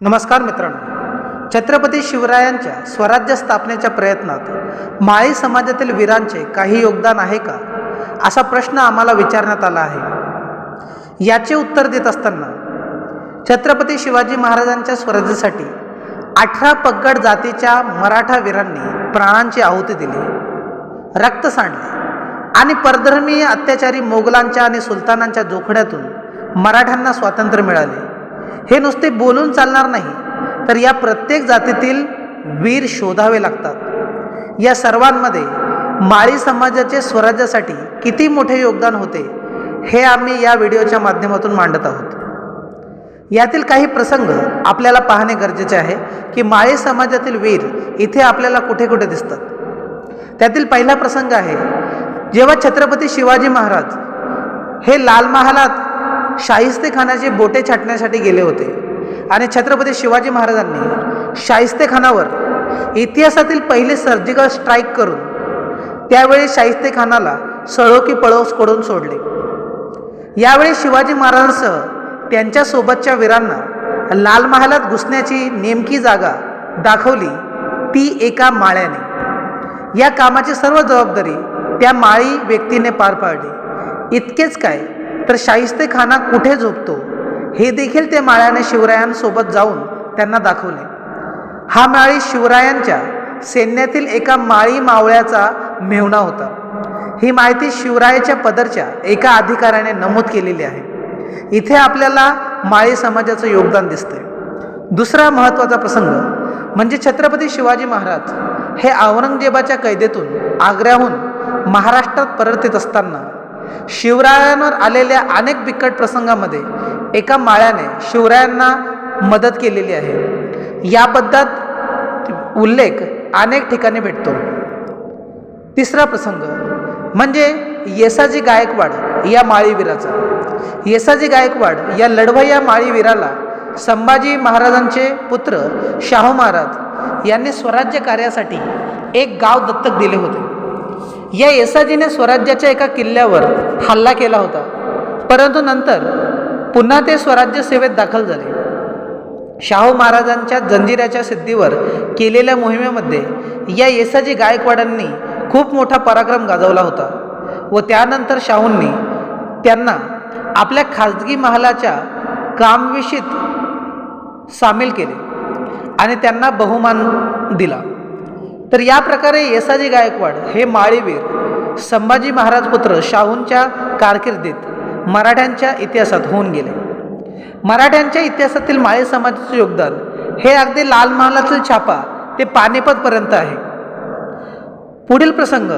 नमस्कार मित्रांनो. छत्रपती शिवरायांच्या स्वराज्य स्थापनेच्या प्रयत्नात माळी समाजातील वीरांचे काही योगदान आहे का? असा प्रश्न आम्हाला विचारण्यात आला आहे. याचे उत्तर देत असताना छत्रपती शिवाजी महाराजांच्या स्वराज्यासाठी अठरा पगड जातीच्या मराठा वीरांनी प्राणांची आहुती दिली. रक्त सांडले आणि परधर्मीय अत्याचारी मोगलांच्या आणि सुलतानांच्या जोखड्यातून मराठ्यांना स्वातंत्र्य मिळाले. हे नुसते बोलून चालणार नाही. तर या प्रत्येक जातीतील वीर शोधावे लागतात. या सर्वांमध्ये माळी समाजाचे स्वराज्यासाठी किती मोठे योगदान होते हे आम्ही या व्हिडिओच्या माध्यमातून मांडत आहोत. यातील काही प्रसंग आपल्याला पाहणे गरजेचे आहे की माळी समाजातील वीर इथे आपल्याला कुठे कुठे दिसतात. त्यातील पहिला प्रसंग आहे जेव्हा छत्रपती शिवाजी महाराज हे लाल महालात शाहिस्तेखानाचे बोटे छाटण्यासाठी गेले होते. आणि छत्रपती शिवाजी महाराजांनी शाहिस्तेखानावर इतिहासातील पहिले सर्जिकल स्ट्राईक करून त्यावेळी शाहिस्तेखानाला सळो की पळोस करून सोडले. यावेळी शिवाजी महाराजांसह त्यांच्यासोबतच्या वीरांना लाल महालात घुसण्याची नेमकी जागा दाखवली ती एका माळ्याने. या कामाची सर्व जबाबदारी त्या माळी व्यक्तीने पार पाडली. इतकेच काय तर शाहिस्ते खाना कुठे झोपतो? हे देखील ते माळ्याने शिवरायांसोबत जाऊन त्यांना दाखवले. हा माळी शिवरायांच्या सैन्यातील एका माळी मावळ्याचा मेहुणा होता. ही माहिती शिवरायाच्या पदरच्या एका अधिकाऱ्याने नमूद केलेली आहे. इथे आपल्याला माळी समाजाचं योगदान दिसतंय. दुसरा महत्त्वाचा प्रसंग म्हणजे छत्रपती शिवाजी महाराज हे औरंगजेबाच्या कैदेतून आग्र्याहून महाराष्ट्रात परत येत असताना शिवरायांवर आलेल्या अनेक बिकट प्रसंगामध्ये एका माळ्याने शिवरायांना मदत केलेली आहे. याबद्दल उल्लेख अनेक ठिकाणी भेटतो. तिसरा प्रसंग म्हणजे येसाजी गायकवाड या माळीवीराचा. येसाजी गायकवाड या लढवय्या माळीवीराला संभाजी महाराजांचे पुत्र शाहू महाराज यांनी स्वराज्य कार्यासाठी एक गाव दत्तक दिले होते. या येसाजीने स्वराज्याच्या एका किल्ल्यावर हल्ला केला होता. परंतु नंतर पुन्हा ते स्वराज्य सेवेत दाखल झाले. शाहू महाराजांच्या जंजिराच्या सिद्धीवर केलेल्या मोहिमेमध्ये या येसाजी गायकवाडांनी खूप मोठा पराक्रम गाजवला होता व त्यानंतर शाहूंनी त्यांना आपल्या खाजगी महालाच्या कामविषयीत सामील केले आणि त्यांना बहुमान दिला. तर या प्रकारे येसाजी गायकवाड हे माळीवीर संभाजी महाराज पुत्र शाहूंच्या कारकिर्दीत मराठ्यांच्या इतिहासात होऊन गेले. मराठ्यांच्या इतिहासातील माळी समाजाचे योगदान हे अगदी लाल महालातील छापा ते पानिपतपर्यंत आहे. पुढील प्रसंग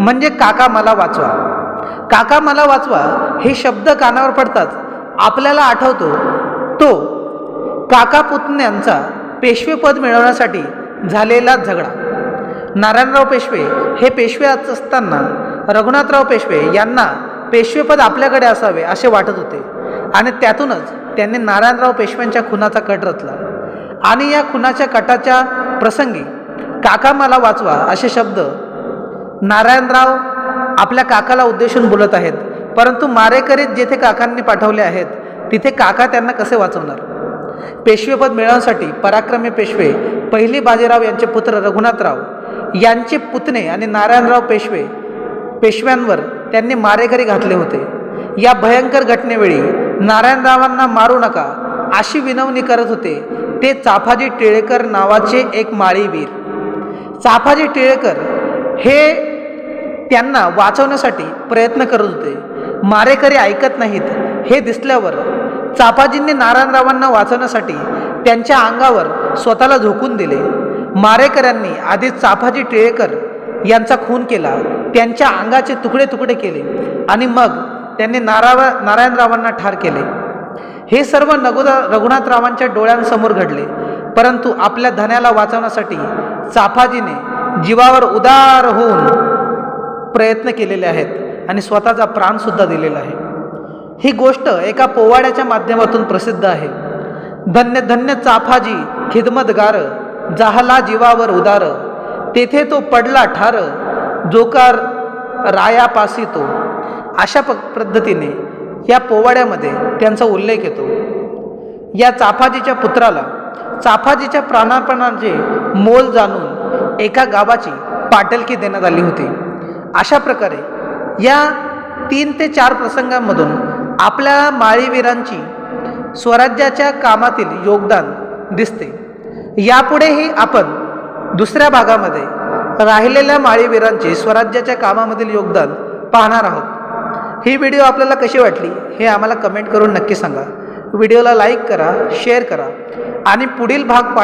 म्हणजे काका मला वाचवा. काका मला वाचवा हे शब्द कानावर पडताच आपल्याला आठवतो तो काका पुतण्यांचा पेशवेपद मिळवण्यासाठी झालेला झगडा. नारायणराव पेशवे हे पेशवे असताना रघुनाथराव पेशवे यांना पेशवेपद आपल्याकडे असावे असे वाटत होते. आणि त्यातूनच त्यांनी नारायणराव पेशव्यांच्या खुनाचा कट रचला. आणि या खुनाच्या कटाच्या प्रसंगी काका मला वाचवा असे शब्द नारायणराव आपल्या काकाला उद्देशून बोलत आहेत. परंतु मारेकरीत जेथे काकांनी पाठवले आहेत तिथे काका त्यांना कसे वाचवणार? पेशवेपद मिळवण्यासाठी पराक्रमी पेशवे पहिली बाजीराव यांचे पुत्र रघुनाथराव यांचे पुतणे आणि नारायणराव पेशवे पेशव्यांवर त्यांनी मारेकरी घातले होते. या भयंकर घटनेवेळी नारायणरावांना मारू नका अशी विनवणी करत होते. ते चाफाजी टिळेकर नावाचे एक माळीवीर. चाफाजी टिळेकर हे त्यांना वाचवण्यासाठी प्रयत्न करत होते. मारेकरी ऐकत नाहीत. हे दिसल्यावर चाफाजींनी नारायणरावांना वाचवण्यासाठी त्यांच्या अंगावर स्वतःला झोकून दिले. मारेकऱ्यांनी आधी चाफाजी टिळेकर यांचा खून केला. त्यांच्या अंगाचे तुकडे तुकडे केले आणि मग त्यांनी नाराव नारायणरावांना ठार केले. हे सर्व नगोदा रघुनाथरावांच्या डोळ्यांसमोर घडले. परंतु आपल्या धन्याला वाचवण्यासाठी चाफाजीने जीवावर उदार होऊन प्रयत्न केलेले आहेत आणि स्वतःचा प्राणसुद्धा दिलेला आहे. ही गोष्ट एका पोवाड्याच्या माध्यमातून प्रसिद्ध आहे. धन्य धन्य चाफाजी खिदमतगार जाहला जीवावर उदार तेथे तो पडला ठार जोकार रायापासी तो. अशा प पद्धतीने या पोवाड्यामध्ये त्यांचा उल्लेख येतो. या चाफाजीच्या पुत्राला चाफाजीच्या प्राणार्पणाचे मोल जाणून एका गावाची पाटलकी देण्यात आली होती. अशा प्रकारे या तीन ते चार प्रसंगांमधून आपल्या माळीवीरांची स्वराज्याच्या कामातील योगदान दिसते. यापुढेही आपण दुसऱ्या भागामध्ये राहिलेल्या माळीवीरांचे स्वराज्याच्या कामामधील योगदान पाहणार आहोत. ही व्हिडिओ आपल्याला कशी वाटली हे आम्हाला कमेंट करून नक्की सांगा. व्हिडिओला लाईक करा शेअर करा आणि पुढील भाग पा